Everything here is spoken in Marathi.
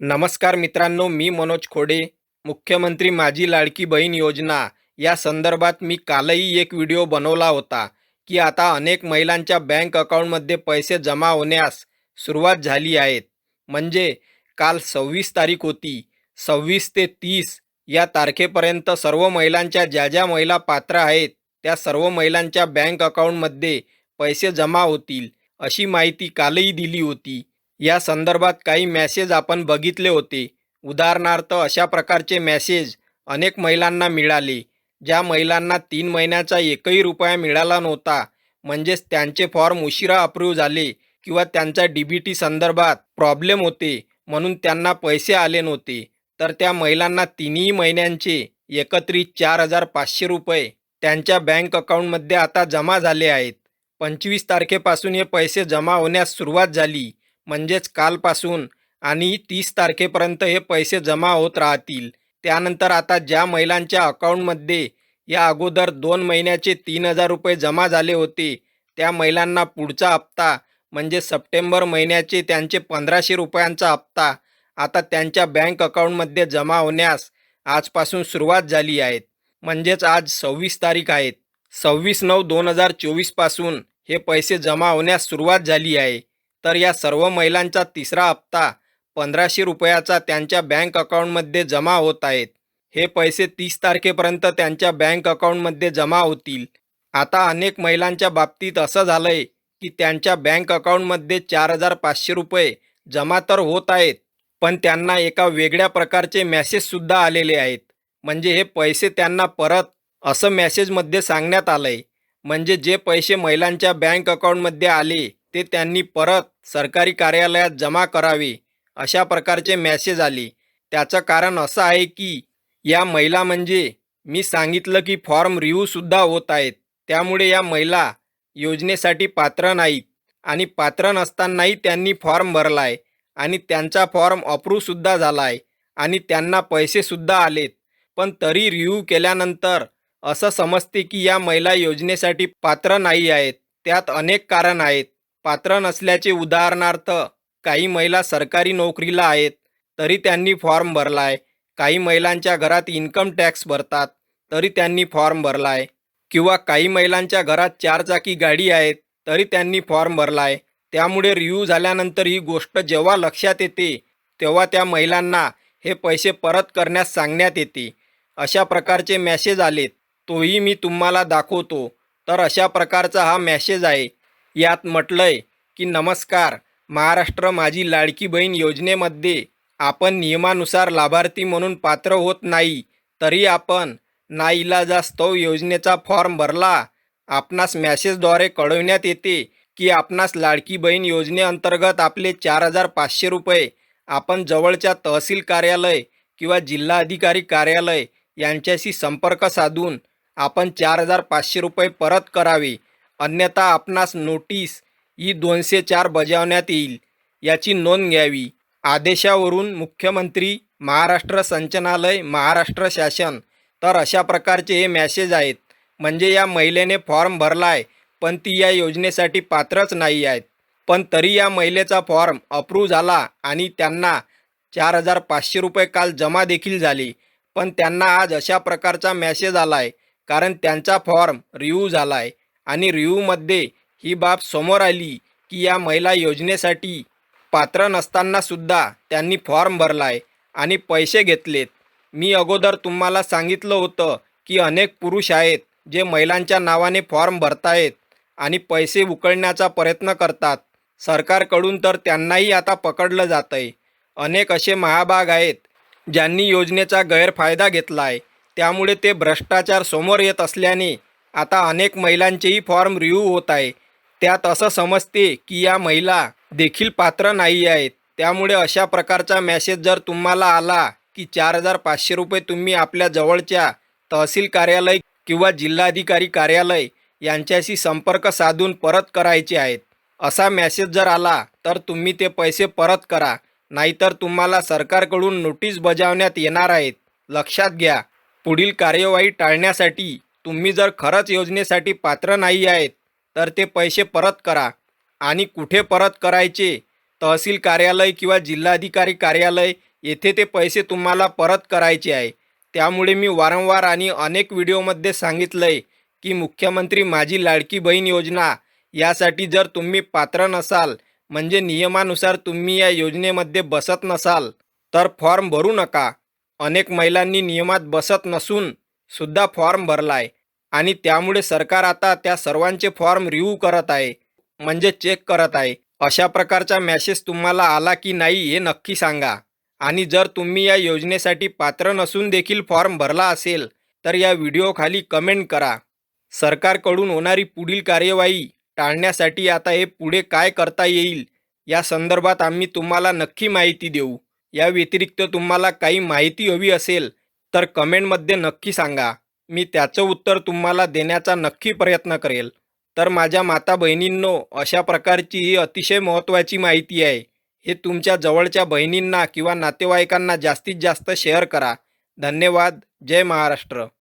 नमस्कार मित्रांनो मी मनोज खोडे मुख्यमंत्री माझी लाडकी बहीण योजना. या संदर्भात मी कालही एक व्हिडिओ बनवला होता की आता अनेक महिलांच्या बँक अकाउंटमध्ये पैसे जमा होण्यास सुरुवात झाली आहेत म्हणजे काल सव्वीस तारीख होती. सव्वीस ते तीस या तारखेपर्यंत सर्व महिलांच्या ज्या ज्या महिला पात्र आहेत त्या सर्व महिलांच्या बँक अकाउंटमध्ये पैसे जमा होतील अशी माहिती कालही दिली होती. या संदर्भात काही मॅसेज आपण बघितले होते. उदाहरणार्थ अशा प्रकारचे मॅसेज अनेक महिलांना मिळाले ज्या महिलांना तीन महिन्याचा एकही रुपया मिळाला नव्हता. म्हणजेच त्यांचे फॉर्म उशिरा अप्रूव्ह झाले किंवा त्यांचा डी बी टी संदर्भात प्रॉब्लेम होते म्हणून त्यांना पैसे आले नव्हते. तर त्या महिलांना तिन्ही महिन्यांचे एकत्रित चार हजार पाचशे रुपये त्यांच्या बँक अकाउंटमध्ये आता जमा झाले आहेत. पंचवीस तारखेपासून हे पैसे जमा होण्यास सुरुवात झाली. म्हणजेच कालपासून आणि तीस तारखेपर्यंत हे पैसे जमा होत राहतील. त्यानंतर आता ज्या महिलांच्या अकाउंटमध्ये या अगोदर दोन महिन्याचे तीन हजार रुपये जमा झाले होते त्या महिलांना पुढचा हप्ता म्हणजे सप्टेंबर महिन्याचे त्यांचे पंधराशे रुपयांचा हप्ता आता त्यांच्या बँक अकाउंटमध्ये जमा होण्यास आजपासून सुरुवात झाली आहेत म्हणजेच आज सव्वीस तारीख आहेत सव्वीस नऊ दोन हजार चोवीसपासून हे पैसे जमा होण्यास सुरुवात झाली आहे. तर या सर्व महिलांचा तिसरा हप्ता पंधराशे रुपयाचा त्यांच्या बँक अकाउंटमध्ये जमा होत आहेत. हे पैसे तीस तारखेपर्यंत त्यांच्या बँक अकाउंटमध्ये जमा होतील. आता अनेक महिलांच्या बाबतीत असं झालंय की त्यांच्या बँक अकाउंटमध्ये चार हजार पाचशे रुपये जमा तर होत आहेत पण त्यांना एका वेगळ्या प्रकारचे मॅसेजसुद्धा आलेले आहेत. म्हणजे हे पैसे त्यांना परत असं मॅसेजमध्ये सांगण्यात आलंय. म्हणजे जे पैसे महिलांच्या बँक अकाउंटमध्ये आले ते त्यांनी परत सरकारी कार्यालयात जमा करावे अशा प्रकारचे मॅसेज आले. त्याचं कारण असं आहे की या महिला म्हणजे मी सांगितलं की फॉर्म रिव्ह्यूसुद्धा होत आहेत. त्यामुळे या महिला योजनेसाठी पात्र नाहीत. आणि पात्र नसतानाही त्यांनी फॉर्म भरला आहे आणि त्यांचा फॉर्म अप्रूव्हसुद्धा झाला आहे आणि त्यांना पैसेसुद्धा आलेत. पण तरी रिव्ह्यू केल्यानंतर असं समजते की या महिला योजनेसाठी पात्र नाही आहेत. त्यात अनेक कारण आहेत. पात्र नसल्याचे उदाहरणार्थ काही महिला सरकारी नोकरीला आहेत तरी त्यांनी फॉर्म भरला आहे काही महिलांच्या घरात इन्कम टॅक्स भरतात तरी त्यांनी फॉर्म भरला आहे किंवा काही महिलांच्या घरात चारचाकी गाडी आहेत तरी त्यांनी फॉर्म भरला आहे त्यामुळे रिव्ह्यू झाल्यानंतर ही गोष्ट जेव्हा लक्षात येते तेव्हा त्या महिलांना हे पैसे परत करण्यास सांगण्यात येते. अशा प्रकारचे मॅसेज आलेत. तोही मी तुम्हाला दाखवतो. तर अशा प्रकारचा हा मॅसेज आहे. यात म्हटलंय की नमस्कार महाराष्ट्र माझी लाडकी बहीण योजनेमध्ये आपण नियमानुसार लाभार्थी म्हणून पात्र होत नाही तरी आपण नाईलाजास्तव योजनेचा फॉर्म भरला. आपणास मॅसेजद्वारे कळवण्यात येते की आपणास लाडकी बहीण योजनेअंतर्गत आपले चार हजार पाचशे रुपये आपण जवळच्या तहसील कार्यालय किंवा जिल्हाधिकारी कार्यालय यांच्याशी संपर्क साधून आपण चार हजार पाचशे रुपये परत करावे. अन्यथा आपणास नोटीस ही दोनशे चार बजावण्यात येईल. याची नोंद घ्यावी. आदेशावरून मुख्यमंत्री महाराष्ट्र संचनालय महाराष्ट्र शासन. तर अशा प्रकारचे हे मॅसेज आहेत. म्हणजे या महिलेने फॉर्म भरला आहे पण ती या योजनेसाठी पात्रच नाही आहेत. पण तरी या महिलेचा फॉर्म अप्रूव्ह झाला आणि त्यांना चार हजार पाचशे रुपये काल जमा देखील झाले. पण त्यांना आज अशा प्रकारचा मॅसेज आला आहे कारण त्यांचा फॉर्म रिव्ह्यू झाला आहे आणि रिव्ह्यूमध्ये ही बाब समोर आली की या महिला योजनेसाठी पात्र नसतानासुद्धा त्यांनी फॉर्म भरला आहे आणि पैसे घेतलेत. मी अगोदर तुम्हाला सांगितलं होतं की अनेक पुरुष आहेत जे महिलांच्या नावाने फॉर्म भरतायत आणि पैसे उकळण्याचा प्रयत्न करतात. सरकारकडून तर त्यांनाही आता पकडलं जात आहे अनेक असे महाभाग आहेत ज्यांनी योजनेचा गैरफायदा घेतला आहे त्यामुळे ते भ्रष्टाचार समोर येत असल्याने आता अनेक महिलांचेही फॉर्म रिव्ह्यू होत आहे. त्यात असं समजते की या महिला देखील पात्र नाही आहेत. त्यामुळे अशा प्रकारचा मॅसेज जर तुम्हाला आला की चार हजार पाचशे रुपये तुम्ही आपल्या जवळच्या तहसील कार्यालय किंवा जिल्हाधिकारी कार्यालय यांच्याशी संपर्क साधून परत करायचे आहेत. असा मॅसेज जर आला तर तुम्ही ते पैसे परत करा. नाहीतर तुम्हाला सरकारकडून नोटीस बजावण्यात येणार आहेत. लक्षात घ्या. पुढील कार्यवाही टाळण्यासाठी तुम्ही जर खरंच योजनेसाठी पात्र नाही आहेत तर ते पैसे परत करा. आणि कुठे परत करायचे? तहसील कार्यालय किंवा जिल्हाधिकारी कार्यालय येथे ते पैसे तुम्हाला परत करायचे आहे. त्यामुळे मी वारंवार आणि अनेक व्हिडिओमध्ये सांगितलं आहे की मुख्यमंत्री माझी लाडकी बहीण योजना यासाठी जर तुम्ही पात्र नसाल म्हणजे नियमानुसार तुम्ही या योजनेमध्ये बसत नसाल तर फॉर्म भरू नका. अनेक महिलांनी नियमात बसत नसून सुद्धा फॉर्म भरलाय. आणि त्यामुळे सरकार आता त्या सर्वांचे फॉर्म रिव्ह्यू करत आहे. म्हणजे चेक करत आहे. अशा प्रकारचा मॅसेज तुम्हाला आला की नाही हे नक्की सांगा. आणि जर तुम्ही या योजनेसाठी पात्र नसून देखील फॉर्म भरला असेल तर या व्हिडिओखाली कमेंट करा. सरकारकडून होणारी पुढील कार्यवाही टाळण्यासाठी आता हे पुढे काय करता येईल या संदर्भात आम्ही तुम्हाला नक्की माहिती देऊ. या व्यतिरिक्त तुम्हाला काही माहिती हवी असेल तर कमेंटमध्ये नक्की सांगा. मी त्याचं उत्तर तुम्हाला देण्याचा नक्की प्रयत्न करेल. तर माझ्या माता बहिणींनो अशा प्रकारची ही अतिशय महत्त्वाची माहिती आहे. हे तुमच्या जवळच्या बहिणींना किंवा नातेवाईकांना जास्तीत जास्त शेअर करा. धन्यवाद. जय महाराष्ट्र.